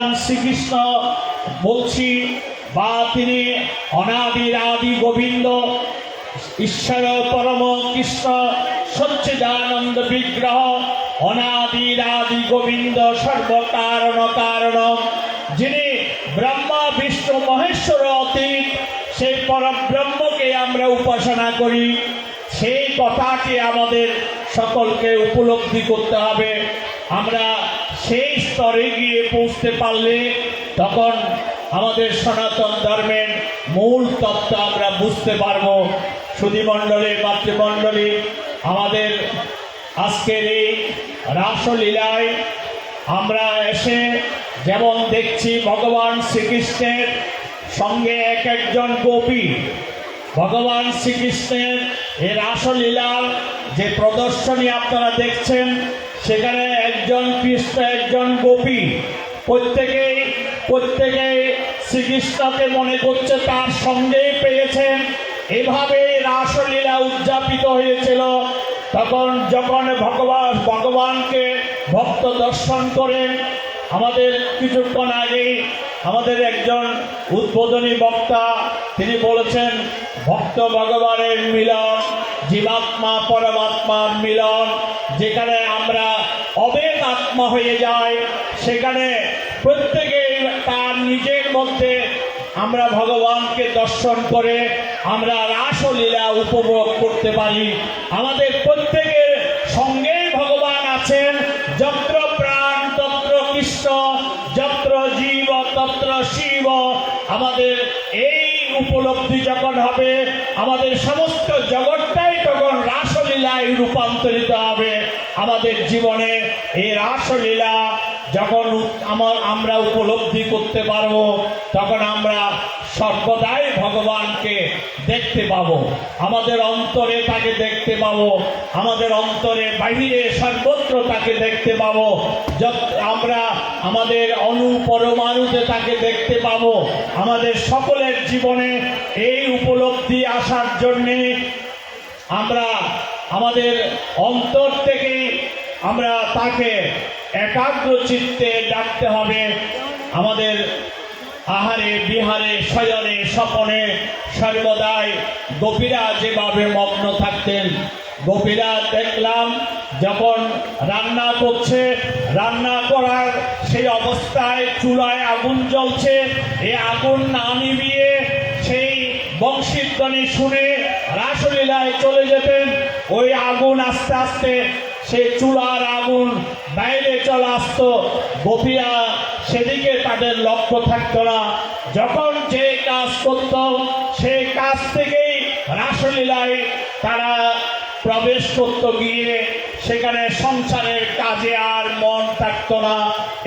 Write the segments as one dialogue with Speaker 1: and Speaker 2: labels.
Speaker 1: শ্রীকৃষ্ণ বলছি, বা তিনি অনাদির আদি গোবিন্দ, ঈশ্বর পরম কৃষ্ণ সচ্চিদানন্দ বিগ্রহ অনাদির আদি গোবিন্দ সর্বকারণ কারণ যিনি ব্রহ্মা, বিষ্ণু, মহেশ্বর অতীত, সেই পরব্রহ্মকে আমরা উপাসনা করি। সেই কথাকে আমাদের সকলকে উপলব্ধি করতে হবে। আমরা সেই স্তরে গিয়ে পৌঁছতে পারলে তখন আমাদের সনাতন ধর্মের মূল তত্ত্ব আমরা বুঝতে পারব। সুধীমণ্ডলী, মাতৃমণ্ডলী, আমাদের আজকের এই রাসলীলায় আমরা এসে যেমন দেখছি ভগবান শ্রীকৃষ্ণের সঙ্গে এক একজন গোপী। ভগবান শ্রীকৃষ্ণের এই রাসলীলার যে প্রদর্শনী আপনারা দেখছেন সেখানে একজন কৃষ্ণ, একজন গোপী। প্রত্যেকেই প্রত্যেকেই শ্রীকৃষ্ণকে মনে করছে তার সঙ্গেই পেয়েছেন। এভাবে রাসলীলা উদযাপিত হয়েছিল। তখন যখন ভগবান, ভগবানকে ভক্ত দর্শন করেন, আমাদের কিছুক্ষণ আগেই আমাদের একজন উদ্বোধনী বক্তা, তিনি বলেছেন ভক্ত ভগবানের মিলন, জীবাত্মা পরমাত্মার মিলন, যেখানে আমরা অবেদ আত্মা হয়ে যাই, সেখানে প্রত্যেকে তার নিজের মধ্যে আমরা ভগবানকে দর্শন করে আমরা রাসলীলা উপভোগ করতে পারি। আমাদের প্রত্যেকের সঙ্গেই উপলব্ধি যখন হবে, আমাদের সমস্ত জগৎটাই তখন রাসলীলায় রূপান্তরিত হবে। আমাদের জীবনে এই রাসলীলা যখন আমার আমরা উপলব্ধি করতে পারব, তখন আমরা সর্বদাই ভগবানকে দেখতে পাবো। আমাদের অন্তরে তাকে দেখতে পাবো। আমাদের অন্তরে বাহিরে সর্বত্র তাকে দেখতে পাব। আমরা আমাদের অনু পরমাণুতে তাকে দেখতে পাবো। আমাদের সকলের জীবনে এই উপলব্ধি আসার জন্যে আমরা আমাদের অন্তর থেকে আমরা তাকে একাগ্র চিত্তে ডাকতে হবে। আমাদের আহারে, বিহারে, শয়নে, স্বপনে সর্বদাই গোপীরা যেভাবে মগ্ন থাকতেন গোপীরা দেখলাম যখন রান্না করছে, রান্না করার সেই অবস্থায় চুলায় আগুন জ্বলছে। এ আগুন না নিবিয়ে সেই বংশীধ্বনি শুনে রাসলীলায় চলে যেতেন। ওই আগুন আস্তে আস্তে সেই চুলার আগুন বাইরে চলে আসতো। গোপীরা সেদিকে তাদের লক্ষ্য থাকতো না। যখন যে কাজ করত, সেই কাজ থেকেই রাসলীলায় তারা প্রবেশ করতে গিয়ে সেখানে সংসারের কাজে আর মন থাকতো না।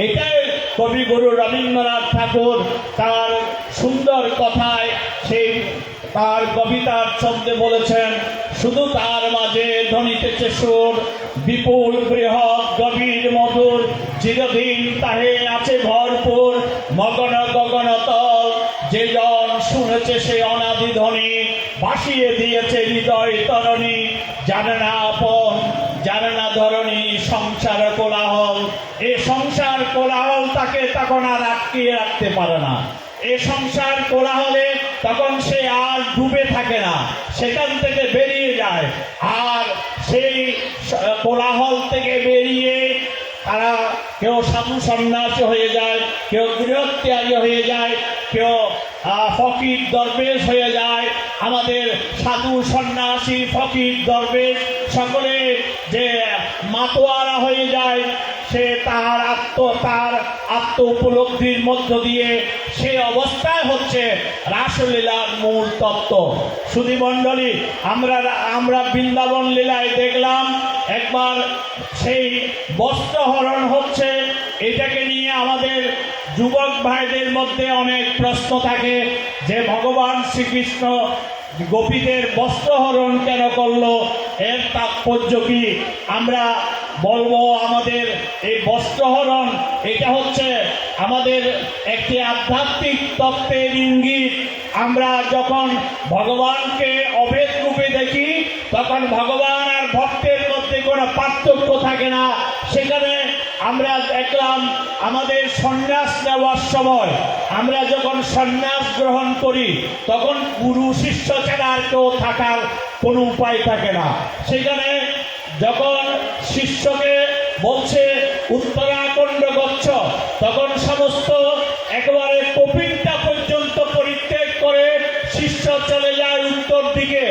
Speaker 1: এটাই কবিগুরু রবীন্দ্রনাথ ঠাকুর তার সুন্দর কথায় সেই তার কবিতার ছন্দে বলেছেন, শুধু তার মাঝে ধ্বনিতেছে সুর বিপুল বৃহৎ গভীর মধুর, চিরদিন তাহে আছে ভরপুর, মগন তল, যে জন শুনেছে সে অনাদি ধ্বনি, ভাসিয়ে দিয়েছে হৃদয় তরণী। জানে না আপন জানে না ধরণী সংসার কোলাহল, এ সংসার কোলাহল তাকে তখন আর আটকিয়ে রাখতে পারে না। এ সংসার কোলাহলে তখন সে আর ডুবে থাকে না, সেখান থেকে বেরিয়ে যায়। আর সেই কোলাহল থেকে বেরিয়ে তারা কেউ সাধু সন্ন্যাসী হয়ে যায়, কেউ গৃহত্যাগী হয়ে যায়, কেউ ফকির দরবেশ হয়ে যায়। আমাদের সাধু সন্ন্যাসী ফকির দরবেশ সকলে যে মাতোয়ারা হয়ে যায়, সে তার আত্ম তার আত্ম উপলব্ধির মধ্য দিয়ে সে অবস্থায় হচ্ছে রাসলীলার মূল তত্ত্ব। সুধীমণ্ডলী আমরা আমরা বৃন্দাবন লীলায় দেখলাম, একবার সেই বস্ত্রহরণ হচ্ছে, এটাকে নিয়ে আমাদের যুবক ভাইদের মধ্যে অনেক প্রশ্ন থাকে যে ভগবান শ্রীকৃষ্ণ গোপীদের বস্ত্রহরণ কেন করল? এর তাৎপর্য কি? আমরা বলব আমাদের এই বস্ত্রহরণ, এটা হচ্ছে আমাদের একটি আধ্যাত্মিক তত্ত্বের ইঙ্গিত। আমরা যখন ভগবানকে অভেদ রূপে দেখি, তখন ভগবান আর ভক্তের মধ্যে কোনো পার্থক্য থাকে না। সেখানে আমরা দেখলাম আমাদের সন্ন্যাস নেওয়ার সময় আমরা যখন সন্ন্যাস গ্রহণ করি, তখন গুরু শিষ্য ছাড়া আর কেউ থাকার কোনো উপায় থাকে না। সেখানে যখন শিষ্যকে বলছে উত্তরাখণ্ড গচ্ছ তখন সমস্ত একেবারে কপিলটা পর্যন্ত পরিত্যাগ করে শিষ্য চলে যায় উত্তর দিকে।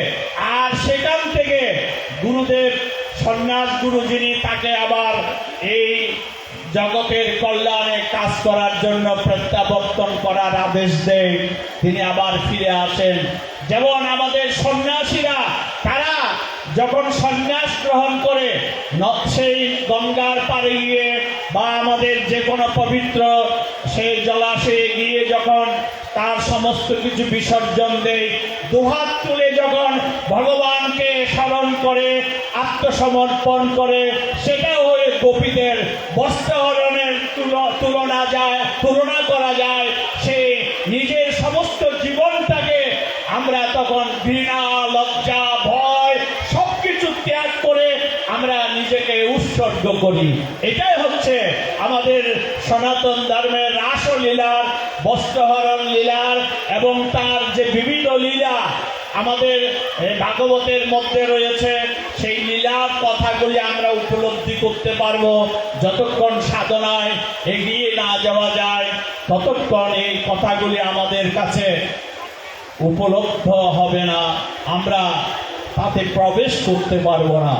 Speaker 1: আর সেখান থেকে গুরুদেব, সন্ন্যাস গুরু যিনি, তাকে জগতের কল্যাণে কাজ করার জন্য প্রত্যাবর্তন করার আদেশ দেয়। তিনি আবার ফিরে আসেন। যেমন আমাদের সন্ন্যাসীরা, তারা যখন সন্ন্যাস গ্রহণ করে সেই গঙ্গার পাড়ে গিয়ে বা আমাদের যে কোনো পবিত্র সেই জলাশয়ে গিয়ে যখন তার সমস্ত কিছু বিসর্জন দেয়, দুহাত তুলে যখন ভগবানকে স্মরণ করে, আত্মসমর্পণ করে সেটা হয়ে গোপীদের বস্ত্রহরণের তুলনা যায়, তুলনা করা যায়। সে নিজের সমস্ত জীবনটাকে আমরা তখন ঘৃণা, লজ্জা, ভয় সব কিছু ত্যাগ করে আমরা নিজেকে উৎসর্গ করি। এটাই হচ্ছে আমাদের সনাতন ধর্মের রাসলীলার বস্ত্রহরণ লীলার এবং তার যে বিবিধ লীলা আমাদের ভাগবতের মধ্যে রয়েছে সেই লীলার কথাগুলি আমরা উপলব্ধি করতে পারব। যতক্ষণ সাধনায় এগিয়ে না যাওয়া যায়, ততক্ষণ এই কথাগুলি আমাদের কাছে উপলব্ধ হবে না। আমরা তাতে প্রবেশ করতে পারব না।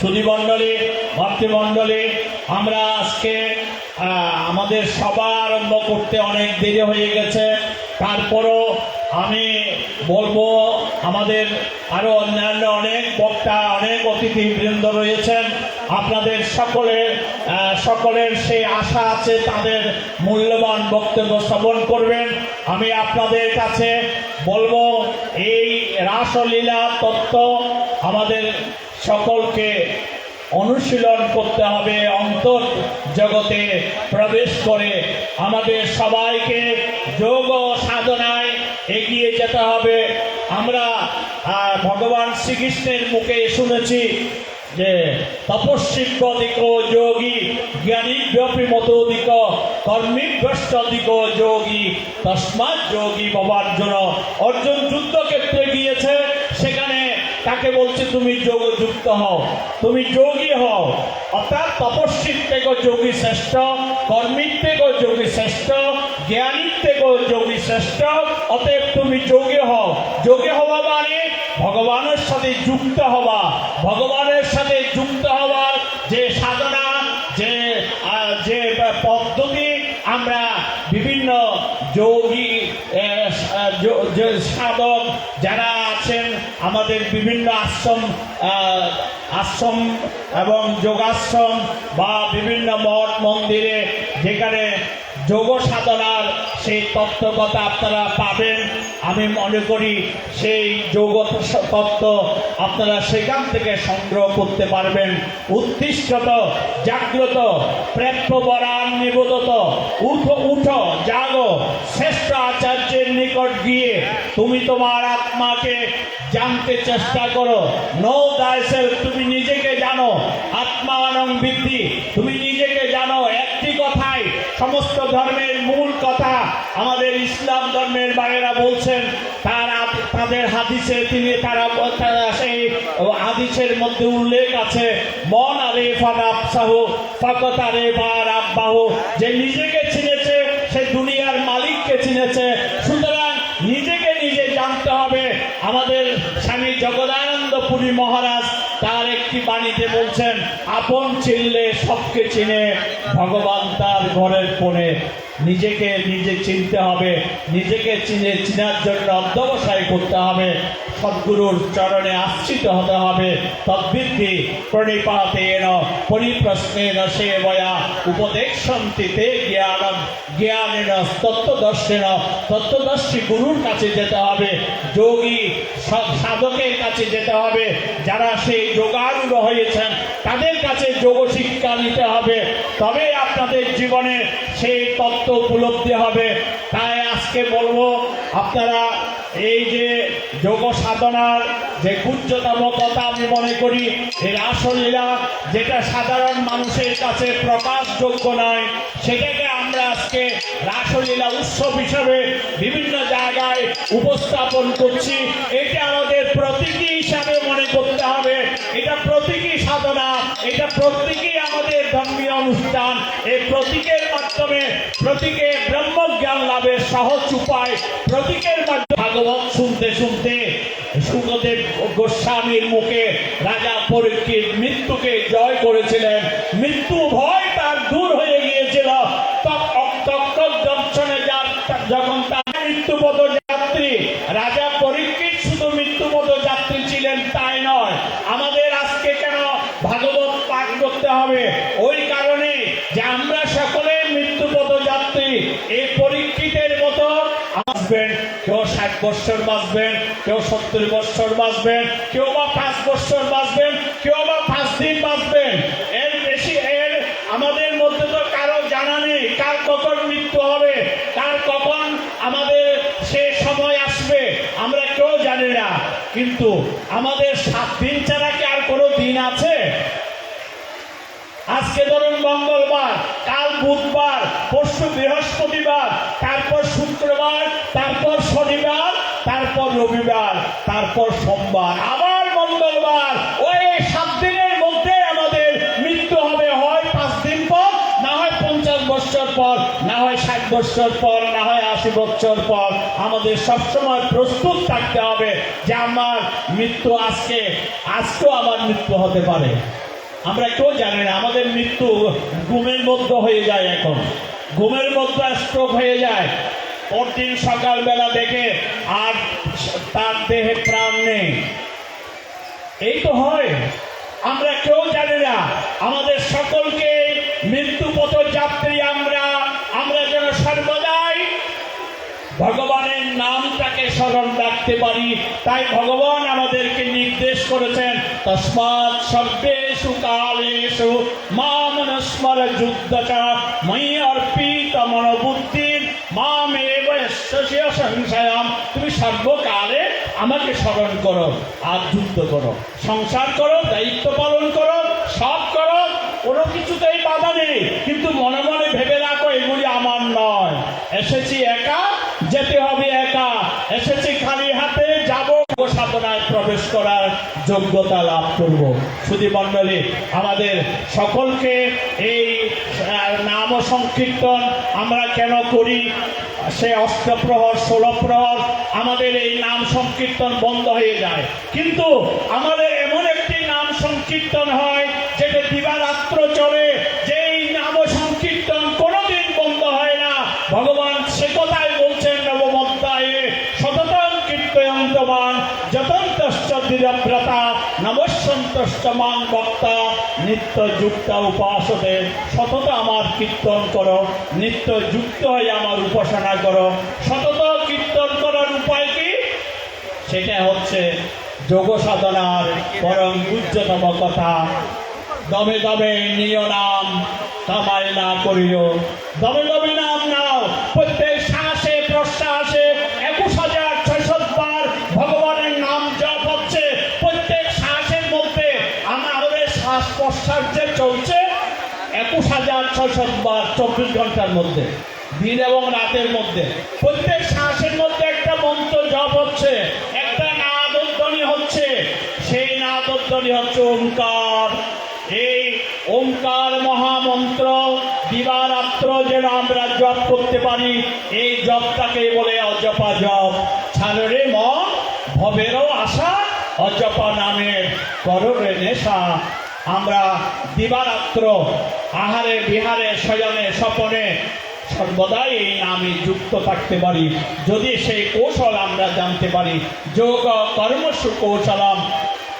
Speaker 1: সুধীমণ্ডলী মাতৃমণ্ডলী আমরা আজকে আমাদের সভা আরম্ভ করতে অনেক দেরি হয়ে গেছে। তারপরও আমি বলব, আমাদের আরও অন্যান্য অনেক বক্তা, অনেক অতিথি অতিথিবৃন্দ রয়েছেন। আপনাদের সকলের সকলের সেই আশা আছে, তাদের মূল্যবান বক্তব্য শ্রবণ করবেন। আমি আপনাদের কাছে বলব, এই রাসলীলা তত্ত্ব আমাদের সকলকে অনুশীলন করতে হবে, অন্তর জগতে প্রবেশ করে। আমাদের সবাইকে যোগ ও সাধনায় এগিয়ে যেতে হবে। আমরা ভগবান শ্রীকৃষ্ণের মুখে শুনেছি যে তপস্বিক দিক যোগী জ্ঞানী ব্যাপী মতোদিক কর্মীভ্রষ্ট দিক যোগী, তস্মাৎ যোগী ভবার্জুন। অর্জুন যুদ্ধক্ষেত্রে গিয়েছে, সেখানে তাকে বলছে, তুমি যোগ যুক্ত হও, তুমি যোগী হও। অর্থাৎ তপস্বীর থেকে যোগী শ্রেষ্ঠ। কর্মীর যোগী শ্রেষ্ঠ জ্ঞানীর যোগী শ্রেষ্ঠ, অতএব তুমি যোগী হও। যোগী হওয়া মানে ভগবানের সাথে যুক্ত হওয়া। ভগবানের সাথে যুক্ত হওয়ার যে সাধনা, যে যে পদ্ধতি আমরা বিভিন্ন যোগী সাধক যারা আছেন, আমাদের বিভিন্ন আশ্রম আশ্রম এবং যোগাশ্রম বা বিভিন্ন মঠ, মন্দিরে যেখানে যোগ সাধনার সেই তত্ত্বকতা আপনারা পাবেন। আমি মনে করি সেই যোগ তত্ত্ব আপনারা সেখান থেকে সংগ্রহ করতে পারবেন। উত্তিষ্ঠত জাগ্রত প্রেক্ষবরান নিবোধত উঠো উঠো, জাগো, শ্রেষ্ঠ আচার্যের নিকট গিয়ে তুমি তোমার আত্মাকে জানতে চেষ্টা করো। নো দায়সেল তুমি নিজেকে জানো। আত্মানং বৃদ্ধি, তুমি নিজেকে জানো। সমস্ত ধর্মের মূল কথা আমাদের ইসলাম ধর্মের বাইরা বলছেন। তারা তাদের হাদিসে তিনি, তারা সেই হাদিসের মধ্যে উল্লেখ আছে, মন আরে ফারাব সাহু, ফকত আরে বাহু। যে নিজেকে চিনেছে, সে দুনিয়ার মালিককে চিনেছে। সুতরাং নিজেকে নিজে জানতে হবে। আমাদের স্বামী জগদানন্দ পুরী মহারাজ তার একটি বাণীতে বলছেন, আপন চিনলে সবকে চিনে, ভগবান তার ঘরের কোণে। নিজেকে নিজে চিনতে হবে, নিজেকে চিনে, চিনার জন্য অধ্যবসায় করতে হবে। সদ্গুরুর চরণে আশ্রিত হতে হবে। তদ্বৃদ্ধি প্রণিপাতেন পরিপ্রশ্নেন সেবয়া উপদেশন্তি তে জ্ঞানম জ্ঞানেন তত্ত্বদর্শেন তত্ত্বদর্শী গুরুর কাছে যেতে হবে, যোগী সব সাধকের কাছে যেতে হবে। যারা সেই যোগারূঢ় হয়েছেন তাদের কাছে যোগ শিক্ষা নিতে হবে। তবে আপনাদের জীবনে সেই তত্ত্ব উপলব্ধি হবে। তাই আজকে বলব, আপনারা এই যে যোগ সাধনার যে গুজ্জতম কথা আমি মনে করি এই রাসলীলা যেটা সাধারণ মানুষের কাছে প্রকাশযোগ্য নয়, সেটাকে আমরা আজকে রাসলীলা উৎসব হিসাবে বিভিন্ন জায়গায় উপস্থাপন করছি। এটা আমাদের প্রতীকী হিসাবে মনে করতে হবে এটা প্রতীকী সাধনা এটা প্রতীকী আমাদের ধর্মীয় অনুষ্ঠান। এই প্রতীকের মাধ্যমে প্রতীকে ব্রহ্মজ্ঞান লাভের সহজ উপায় প্রতীকের মাধ্যমে ভাগবত শুনতে শুনতে সুখদেব গোস্বামীর মুখে রাজা পরীক্ষিত মৃত্যুকে জয় করেছিলেন। মৃত্যু ভয় তার দূর হয়ে গিয়েছিল। যখন তার মৃত্যুপদ যাত্রী রাজা পরীক্ষিত শুধু মৃত্যুপদ যাত্রী ছিলেন তাই নয় আমাদের আজকে কেন ভাগবত পাঠ করতে হবে ওই কারণে যে আমরা সকলে মৃত্যুপদ যাত্রী এই পরীক্ষিতের মতো বাঁচবেন, কেউ ষাট বৎসর বাঁচবেন, কেউ সত্তর বৎসর বাঁচবেন, কেউ বা পাঁচ বৎসর বাঁচবেন, কেউ বা পাঁচ দিন বাঁচবেন। এর বেশি এর আমাদের মধ্যে তো কারও জানা নেই, কার কখন মৃত্যু হবে, কার কখন আমাদের সে সময় আসবে, আমরা কেউ জানি না। কিন্তু আমাদের সাত দিন ছাড়া কি আর কোনো দিন আছে? আজকে ধরুন মঙ্গলবার কাল বুধবার, পরশু বৃহস্পতিবার, তারপর শুক্রবার, তারপর শনিবার, তারপর রবিবার, তারপর সোমবার। আবার মঙ্গলবার। ওই সাত দিনের মধ্যে আমাদের মৃত্যু হবে। হয় পাঁচ দিন পর, না হয় পঞ্চাশ বছর পর, না হয় ষাট বছর পর, না হয় আশি বছর পর। আমাদের সবসময় প্রস্তুত থাকতে হবে যে আমার মৃত্যু আজকে, আজকেও আমার মৃত্যু হতে পারে। আমরা কেউ জানি না, আমাদের মৃত্যু ঘুমের মধ্যে হয়ে যায় এখন। ঘুমের মধ্যে স্ট্রোক হয়ে যায়। পরদিন সকালবেলা দেখে আর তার দেহে প্রাণ নেই। এই তো হয়। আমরা কেউ জানি না, আমাদের সকলকে মৃত্যু পথ যাত্রী আমরা আমরা যেন সর্বদাই ভগবানের নামটাকে স্মরণ রাখতে পারি। তাই ভগবান আমাদেরকে নির্দেশ করেছেন, তস্মাৎ সর্বেষু কালেষু মামনস্মর যুদ্ধটা মই অর্পিত মনোবুদ্ধির মাম এব সংশয়াম। তুমি সর্বকালে আমাকে স্মরণ করো, আর যুদ্ধ করো, সংসার করো, দায়িত্ব পালন করো, সব করো, কোনো কিছুতেই বাধা নেই। কিন্তু মনে মনে ভেবে রাখো, এগুলি আমার নয়। এসেছি একা যেতে হবে একা। এসেছি খালি হাতে, যাব সাধনায় প্রবেশ করার যোগ্যতা লাভ করব। শুধু মণ্ডলী, আমাদের সকলকে এই নাম সংকীর্তন আমরা কেন করি? সে অষ্টপ্রহর, ষোলপ্রহর, আমাদের এই নাম সংকীর্তন বন্ধ হয়ে যায়। কিন্তু আমাদের এমন একটি নাম সংকীর্তন হয়, যেটা দিবারাত্র চলে যেই নাম সংকীর্তন কোনোদিন বন্ধ হয় না ভগবান সে কথাই বলছেন নবমধ্যায়ে সততং কীর্তয়ন্তমান যতন্তশ্চ দৃঢ়ব্রতা নমস্যন্তশ্চ মান বক্তা নিত্য যুক্ত উপাসতে সতত আমার কীর্তন করো, নিত্য যুক্ত হয়ে আমার উপাসনা করো। সতত কীর্তন করার উপায় কি? সেটা হচ্ছে যোগ সাধনার পরম গুজ্জতম কথা। দমে দমে নিয় নাম কামাই না করিও। দমে প্রশ্বাস যে চলছে, একুশ হাজার ছয়শত বার চব্বিশ ঘণ্টার মধ্যে, দিন এবং রাতের মধ্যে। প্রত্যেক শ্বাসের মধ্যে একটা মন্ত্র জপ হচ্ছে, একটা নাদধ্বনি হচ্ছে। সেই নাদধ্বনি হচ্ছে ওঙ্কার এই ওঙ্কার মহামন্ত্র, দিবারাত্র যেন আমরা জপ করতে পারি, এই জপটাকে বলে অজপা জপ। ছাড়রে মন, ভবেরও আশা, অজপা নামের কররে নেশা। আমরা দিবারাত্র আহারে বিহারে শয়নে স্বপনে সর্বদাই এই নামে যুক্ত থাকতে পারি। যদি সেই কৌশল আমরা জানতে পারি যোগ কর্মসু কৌশলম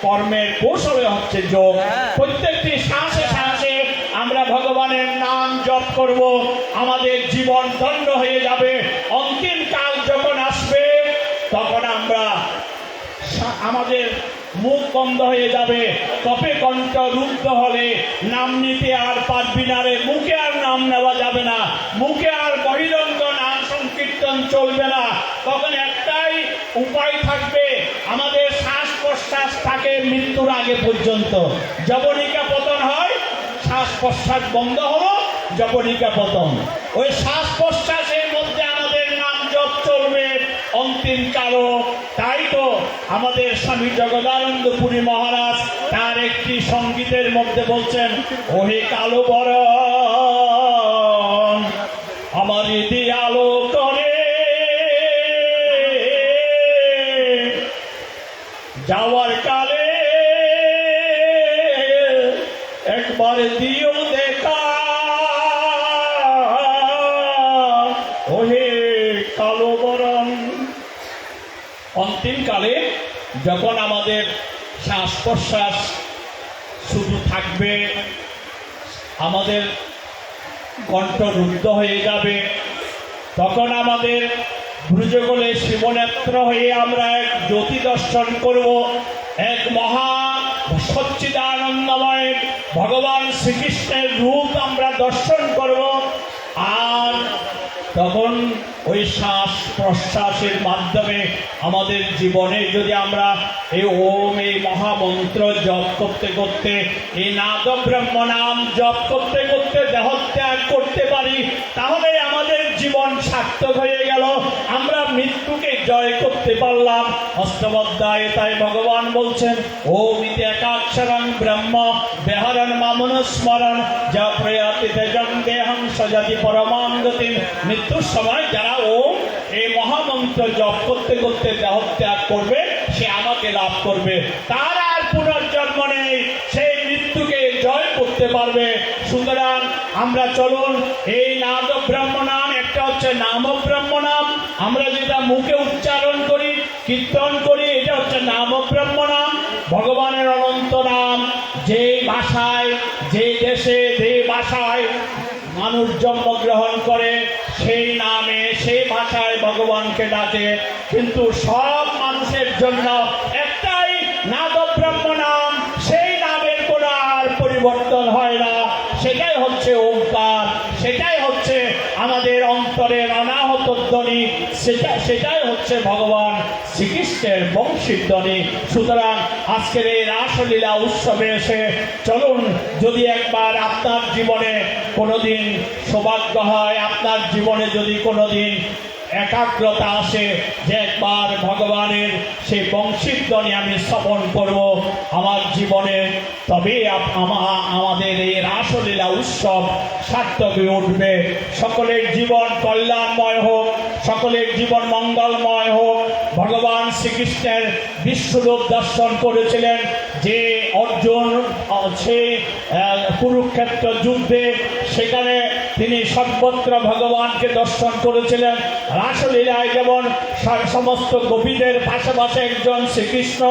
Speaker 1: কর্মের কৌশলে হচ্ছে যোগ। প্রত্যেকটি শ্বাসে শ্বাসে আমরা ভগবানের নাম জপ করব। আমাদের জীবন ধন্য হয়ে যাবে। অন্তিম কাল যখন আসবে তখন আমরা আমাদের বন্ধ হয়ে যাবে। কপে কণ্ঠ রুদ্ধ হলে নাম নিতে আর পারবি না রে। মুখে আর নাম নেওয়া যাবে না। মুখে আর বহিরঙ্গ নাম সংকীর্তন চলবে না। তখন একটাই উপায় থাকবে, আমাদের শ্বাস প্রশ্বাস থাকে মৃত্যুর আগে পর্যন্ত। জবনিকা পতন হয় শ্বাস প্রশ্বাস বন্ধ হলো জবনিকা পতন। ওই শ্বাস প্রশ্বাসের মধ্যে আমাদের নাম জপ চলবে। অন্তিম কালো আমাদের স্বামী জগদানন্দ পুরী মহারাজ তার একটি সঙ্গীতের মধ্যে বলছেন, ওহে কালো বড় আমার ইতি আলো করে। যাওয়ার যখন আমাদের শ্বাস প্রশ্বাস শুধু থাকবে, আমাদের কণ্ঠ রুদ্ধ হয়ে যাবে, তখন আমাদের ভ্রুজগলে শিবনেত্র হয়ে আমরা এক জ্যোতি দর্শন করব, এক মহা সচ্চিদানন্দময় ভগবান শ্রীকৃষ্ণের রূপ আমরা দর্শন তখন ওই শ্বাস প্রশ্বাসের মাধ্যমে আমাদের জীবনে যদি আমরা এই ওম, এই মহামন্ত্র জপ করতে করতে, এই নাদ ব্রহ্ম নাম জপ করতে করতে দেহত্যাগ করতে পারি, তাহলে আমাদের জীবন সার্থক হয়ে গেল। আমরা মৃত্যুকে জয় করতে পারলাম। অষ্টম অধ্যায়ে তাই ভগবান বলছেন, ও ইতি একাক্ষরং ব্রহ্ম, বেহরণ, মামন, স্মরণ, যা প্রয়াতি তেজম দেহং সজাতি পরমাম মৃত্যুর সময় যারা ও এই মহামন্ত্র জপ করতে করতে দেহত্যাগ করবে, সে আমাকে লাভ করবে। তার আর পুনর্জন্ম নেই। সেই মৃত্যুকে জয় করতে পারবে। সুতরাং আমরা চলুন, এই নাদ ব্রহ্ম নাম একটা হচ্ছে নাম ব্রহ্ম আমরা যেটা মুখে উচ্চারণ করি, কীর্তন করি, এটা হচ্ছে নাম ব্রহ্ম নাম, ভগবানের অনন্ত নাম। যে ভাষায় যে দেশে, যে ভাষায় মানুষ জন্মগ্রহণ করে, সেই নামে, সেই ভাষায় ভগবানকে ডাকে। কিন্তু সব মানুষের জন্য একটাই নাদ ব্রহ্ম নাম সেই নামের কোনো আর পরিবর্তন হয় না সেটাই হচ্ছে ওঙ্কার সেটাই হচ্ছে আমাদের অন্তরের অনাহত ধ্বনি সেটা, সেটাই হচ্ছে ভগবান শ্রীকৃষ্ণের বংশীর ধ্বনি সুতরাং আজকের এই রাসলীলা উৎসবে এসে চলুন, যদি একবার আপনার জীবনে কোনোদিন সৌভাগ্য হয়, আপনার জীবনে যদি কোনোদিন একাগ্রতা আসে যে একবার ভগবানের সেই বংশীর ধ্বনি আমি শ্রবণ করব আমার জীবনে, তবে আমাদের এই রাসলীলা উৎসব সার্থক উঠবে। সকলের জীবন কল্যাণময় হোক সকলের জীবন মঙ্গলময় হোক। ভগবান শ্রীকৃষ্ণের বিশ্বরূপ দর্শন করেছিলেন যে অর্জুন সে কুরুক্ষেত্র যুদ্ধে সেখানে তিনি সর্বত্র ভগবানকে দর্শন করেছিলেন। রাসলীলায় যেমন সমস্ত গোপীদের পাশাপাশি একজন শ্রীকৃষ্ণ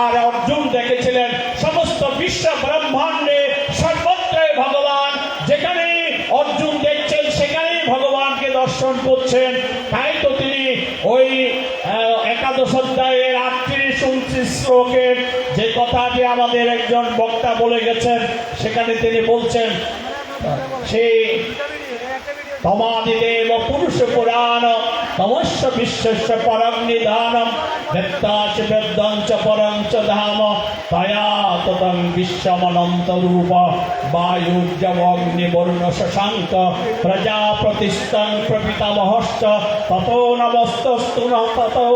Speaker 1: আর অর্জুন দেখেছিলেন, সমস্ত বিশ্ব ব্রহ্মাণ্ডে সর্বত্রই ভগবান যেখানে অর্জুন দেখছেন সেখানেই ভগবানকে দর্শন করছেন তাই তো তিনি ওই আহ, একাদশ অধ্যায়ের আটত্রিশ উনত্রিশ যে কথাটি আমাদের একজন বক্তা বলে গেছেন, সেখানে তিনি বলছেন, সেই সমাধিদেব পুরুষ পুরাণ তমস্য বিশ্বস্য পরম নিধানম বেদ্যং চ পরং চ ধাম তয়া ততং বিশ্বমনন্ত রূপ বায়ুর্যমগ্নি বরুণ শশাঙ্ক প্রজাপতিস্তং প্রপিতামহশ্চ ততো নমস্তস্তু ন ততো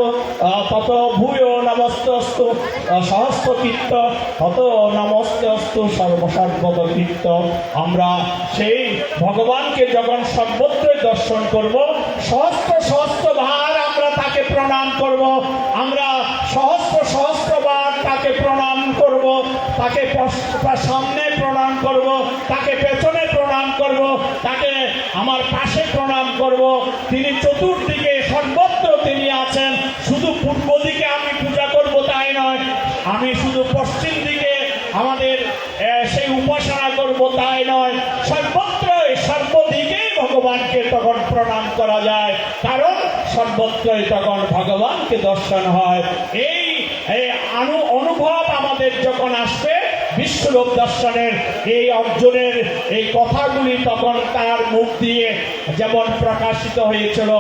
Speaker 1: ততো ভূয়ো নমস্তস্তু সহস্রকীর্ত ততো নমস্তস্তু সর্বসর্বকীর্ত আমরা সেই ভগবানকে যখন সর্বত্রই দর্শন করব, সহস্র সহস্র ভার আমরা তাকে প্রণাম করব। আমরা সহস্র সহস্রবার তাকে প্রণাম করব, তাকে সামনে প্রণাম করব, তাকে পেছনে প্রণাম করব, তাকে আমার পাশে প্রণাম করব। তিনি চতুর্দিকে সর্বত্র তিনি আছেন। শুধু পূর্ব দিকে আমি পূজা করব তাই নয়, আমি শুধু পশ্চিম দিকে আমাদের আহ, সেই উপাসনা করব তাই নয় সর্বত্রই সর্বদিকেই ভগবানকে তখন প্রণাম করা যায়। কারণ সর্বত্রই তখন ভগবানকে দর্শন হয়। এই আনু, অনুভব আমাদের যখন আসবে, বিশ্বরূপ দর্শনের এই অর্জুনের এই কথাগুলি তখন তার মুখ দিয়ে যেমন প্রকাশিত হয়েছিল,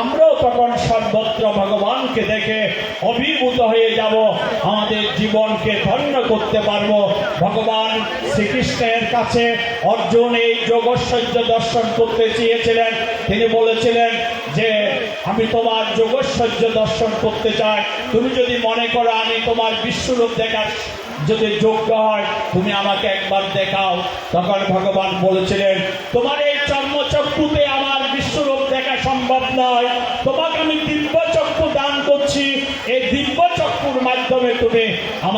Speaker 1: আমরাও তখন সর্বত্র ভগবানকে দেখে অভিভূত হয়ে যাব। আমাদের জীবনকে ধন্য করতে পারব। ভগবান শ্রীকৃষ্ণের কাছে অর্জুন এই যোগশ্বর্য দর্শন করতে চেয়েছিলেন। তিনি বলেছিলেন যে, আমি তোমার যোগশ্বর্য দর্শন করতে চাই। তুমি যদি মনে করো আমি তোমার বিশ্বরূপ দেখার যদি যোগ্য হয়, তুমি আমাকে একবার দেখাও। তখন ভগবান বলেছিলেন, তোমার এই চর্মচক্ষুতে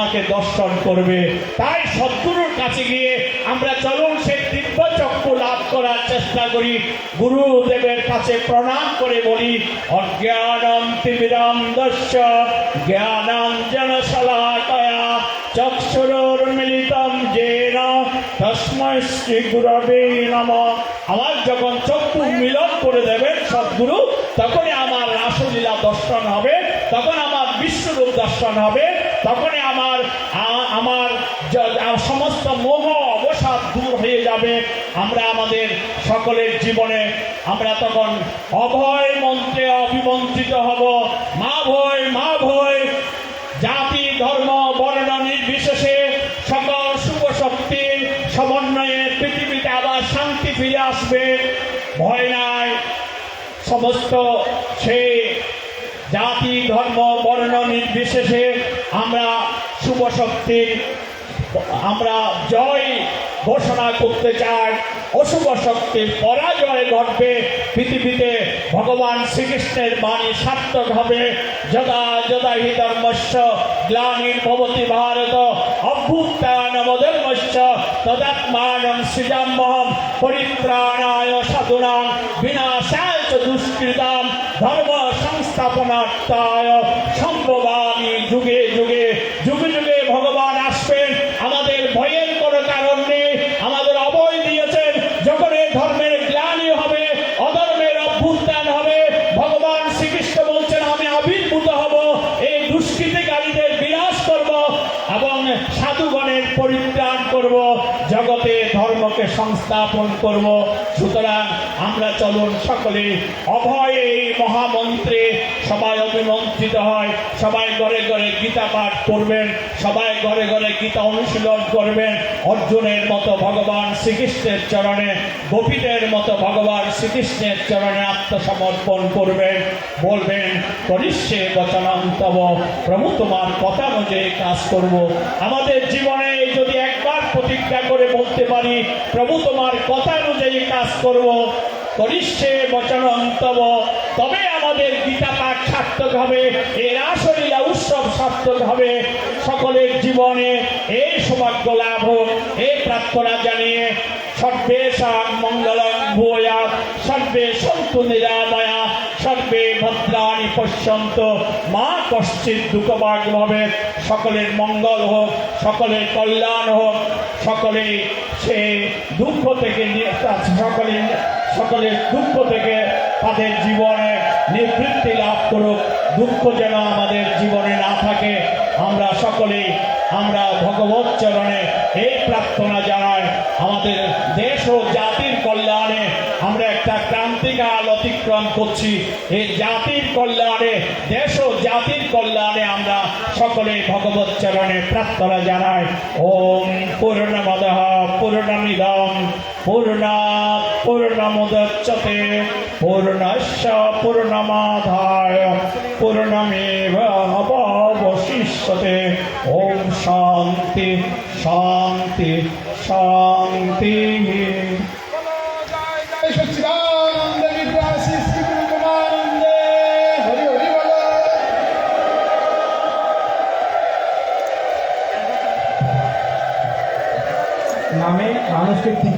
Speaker 1: আমাকে দর্শন করবে। তাই সদ্গুরুর কাছে গিয়ে আমরা চলুন সেই দিব্য চক্ষু লাভ করার চেষ্টা করি। গুরুদেবের কাছে প্রণাম করে বলি অজ্ঞানম তিমিরম দস্য জ্ঞানাঞ্জন শলাকয়া চক্ষুরোর্মিলিতম জেন তস্মৈ শ্রী গুরবে নম। আমার যখন চক্ষু মিলন করে দেবেন সদ্গুরু, তখনই আমার রাসলীলা দর্শন হবে, তখন আমার বিশ্বরূপ দর্শন হবে। তখনই আমার আমার সমস্ত মোহ অবসাদ দূর হয়ে যাবে। আমরা আমাদের সকলের জীবনে, আমরা তখন অভয় মন্ত্রে অভিমন্ত্রিত হব। মা ভয় মা ভয়, জাতি, ধর্ম, বর্ণ নির্বিশেষে সকল শুভ শক্তির সমন্বয়ে পৃথিবীতে আবার শান্তি ফিরে আসবে। ভয় নাই, সমস্ত সেই জাতি, ধর্ম, বর্ণ নির্বিশেষে আমরা শুভ শক্তির আমরা জয় ঘোষণা করতে চাই। অশুভ শক্তির পরাজয় ঘটবে। পৃথিবীতে ভগবান শ্রীকৃষ্ণের বাণী সার্থক হবে। যদা যদা হি ধর্মস্য গ্লানির ভবতি ভারত অভ্যুত্থানমধর্মস্য তদাত্মানং সৃজাম্যহম পরিত্রাণায় সাধুনাং বিনাশায় দুষ্কৃতাম ধর্ম সংস্থাপনার্থায় সম্ভবামি যুগে যুগে ভগবান আসবেন আমাদের ভয়ের কোনো কারণ নেই আমাদের অবয় দিয়েছেন যখন এই ধর্মের গ্লানি হবে অধর্মের অভ্যুত্থান হবে ভগবান শ্রীকৃষ্ণ বলছেন আমি আবির্ভূত হব এই দুষ্কৃতিকারীদের বিনাশ করব এবং সাধুগণের পরিত্রাণ করব জগতে সংস্থাপন করব। সুতরাং আমরা চলুন সকলে অভয়ে এই মহামন্ত্রে সবাই অভিমন্ত্রিত হয়। সবাই ঘরে ঘরে গীতা পাঠ করবেন। সবাই ঘরে ঘরে গীতা অনুশীলন করবেন। অর্জুনের মতো ভগবান শ্রীকৃষ্ণের চরণে, গোপীদের মতো ভগবান শ্রীকৃষ্ণের চরণে আত্মসমর্পণ করবেন। বলবেন, করিষ্যে বচনন্তব, প্রভু তোমার কথা অনুযায়ী কাজ করব। আমাদের জীবনে প্রতিজ্ঞা করে বলতে পারি, প্রভু, তোমার কথা অনুযায়ী কাজ করব করিষ্যে বচনন্তব তবে। আমাদের গীতা পাঠ সার্থক হবে, এর আসলীলা উৎসব সার্থক হবে। সকলের জীবনে এই সৌভাগ্য লাভ হোক এই প্রার্থনা জানিয়ে সর্বে সাং মঙ্গলং ভূয়া, সর্বে সন্তু নিরাময়া সর্বে ভদ্রাণী পশ্যন্ত। মা কশ্চিৎ দুঃখবাগ হবে। সকলের মঙ্গল হোক, সকলের কল্যাণ হোক, সকলে সে দুঃখ থেকে সকলে, সকলের দুঃখ থেকে তাদের জীবনে নিবৃত্তি লাভ করুক। দুঃখ যেন আমাদের জীবনে না থাকে। আমরা সকলেই, আমরা ভগবত চরণে এই প্রার্থনা জানাই। আমাদের দেশ ও জাতির কল্যাণে আমরা একটা ক্রান্তিকাল অতিক্রম করছি। এই জাতির কল্যাণে, দেশ ও জাতির কল্যাণে আমরা সকলে ভগবত চরণে প্রার্থনা জানাই। ওম পূর্ণমদ পূর্ণমিদম পূর্ণা পূর্ণমুদচ্যতে পূর্ণস্য পূর্ণমাধায়, পূর্ণমেব অবশিষ্যতে। ওম শান্তি শান্তি শান্তি।
Speaker 2: নামে মানুষকে ঠিক না করে